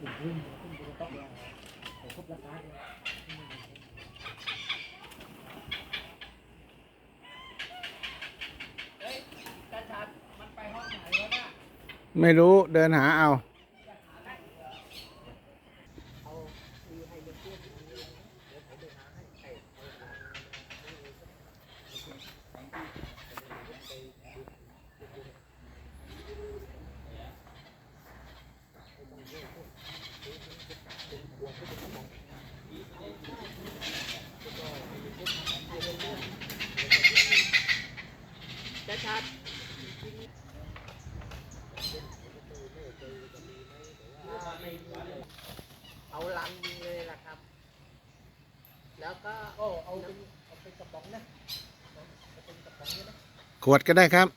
ไม่รู้เดินหาเอา เอามีให้เพื่อนๆเดี๋ยวผมไปหาให้ใครเอาหา ตา ชัดเอาลังยิงเลยล่ะครับ แล้วก็โอ้เอาเป็นเอาเป็นกระป๋องนะเอาเป็นกระป๋องเนี่ยนะขวดก็ได้ครับ